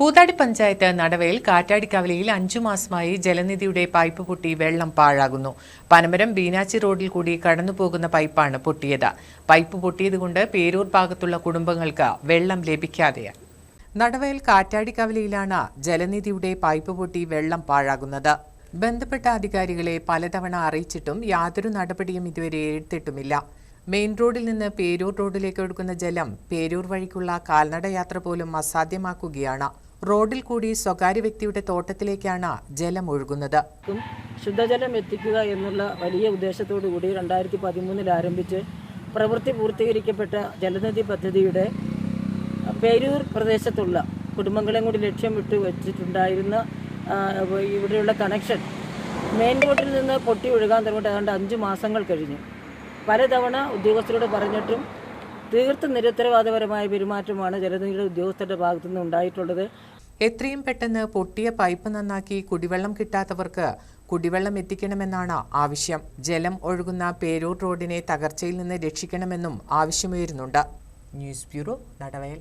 പൂതാടി പഞ്ചായത്ത് നടവയിൽ കാറ്റാടിക്കവലയിൽ അഞ്ചു മാസമായി ജലനിധിയുടെ പൈപ്പ് പൊട്ടി വെള്ളം പാഴാകുന്നു. പനമരം ബീനാച്ചി റോഡിൽ കൂടി കടന്നുപോകുന്ന പൈപ്പാണ് പൊട്ടിയത്. പൈപ്പ് പൊട്ടിയതുകൊണ്ട് പേരൂർ ഭാഗത്തുള്ള കുടുംബങ്ങൾക്ക് വെള്ളം ലഭിക്കാതെയായി. നടവയൽ കാറ്റാടിക്കവലയിലാണ് ജലനിധിയുടെ പൈപ്പ് പൊട്ടി വെള്ളം പാഴാകുന്നത്. ബന്ധപ്പെട്ട അധികാരികളെ പലതവണ അറിയിച്ചിട്ടും യാതൊരു നടപടിയും ഇതുവരെ എടുത്തിട്ടുമില്ല. മെയിൻ റോഡിൽ നിന്ന് പേരൂർ റോഡിലേക്ക് ഒഴുക്കുന്ന ജലം പേരൂർ വഴിക്കുള്ള കാൽനട യാത്ര പോലും അസാധ്യമാക്കുകയാണ്. റോഡിൽ കൂടി സ്വകാര്യ വ്യക്തിയുടെ തോട്ടത്തിലേക്കാണ് ജലം ഒഴുകുന്നത്. ശുദ്ധജലം എത്തിക്കുക എന്നുള്ള വലിയ ഉദ്ദേശത്തോടു കൂടി രണ്ടായിരത്തി പതിമൂന്നിൽ ആരംഭിച്ച് പ്രവൃത്തി പൂർത്തീകരിക്കപ്പെട്ട ജലനിധി പദ്ധതിയുടെ പേരൂർ പ്രദേശത്തുള്ള കുടുംബങ്ങളെയും കൂടി ലക്ഷ്യം വിട്ട് വെച്ചിട്ടുണ്ടായിരുന്ന ഇവിടെയുള്ള കണക്ഷൻ മെയിൻ റോഡിൽ നിന്ന് പൊട്ടി ഒഴുകാൻ തുടങ്ങിയിട്ട് ഏതാണ്ട് അഞ്ച് മാസങ്ങൾ കഴിഞ്ഞു. പലതവണ ഉദ്യോഗസ്ഥരോട് പറഞ്ഞിട്ടും തീർത്തും നിരുത്തരവാദപരമായ പെരുമാറ്റമാണ് ജലനിധിയുടെ ഉദ്യോഗസ്ഥരുടെ ഭാഗത്തുനിന്ന് ഉണ്ടായിട്ടുള്ളത്. എത്രയും പെട്ടെന്ന് പൊട്ടിയ പൈപ്പ് നന്നാക്കി കുടിവെള്ളം കിട്ടാത്തവർക്ക് കുടിവെള്ളം എത്തിക്കണമെന്നാണ് ആവശ്യം. ജലം ഒഴുകുന്ന പേരൂർ റോഡിനെ തകർച്ചയിൽ നിന്ന് രക്ഷിക്കണമെന്നും ആവശ്യമുയരുന്നുണ്ട്. News bureau Nadavayal.